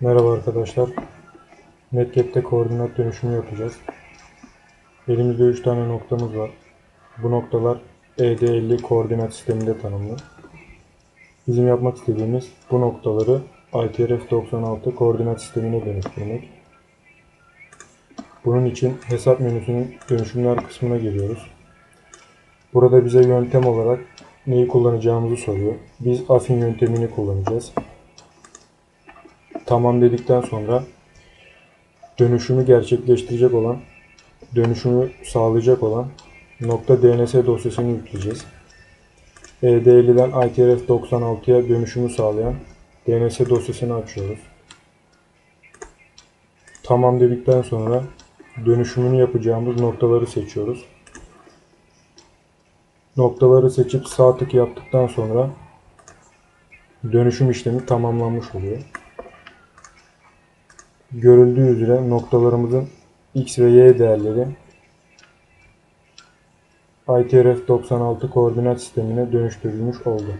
Merhaba arkadaşlar. Netcap'te koordinat dönüşümü yapacağız. Elimizde 3 tane noktamız var. Bu noktalar ED50 koordinat sisteminde tanımlı. Bizim yapmak istediğimiz bu noktaları ITRF96 koordinat sistemine dönüştürmek. Bunun için hesap menüsünün dönüşümler kısmına giriyoruz. Burada bize yöntem olarak neyi kullanacağımızı soruyor. Biz afin yöntemini kullanacağız. Tamam dedikten sonra dönüşümü gerçekleştirecek olan, dönüşümü sağlayacak olan nokta DNS dosyasını yükleyeceğiz. ED50'den ITRF96'ya dönüşümü sağlayan DNS dosyasını açıyoruz. Tamam dedikten sonra dönüşümünü yapacağımız noktaları seçiyoruz. Noktaları seçip sağ tık yaptıktan sonra dönüşüm işlemi tamamlanmış oluyor. Görüldüğü üzere noktalarımızın x ve y değerleri ITRF96 koordinat sistemine dönüştürülmüş oldu.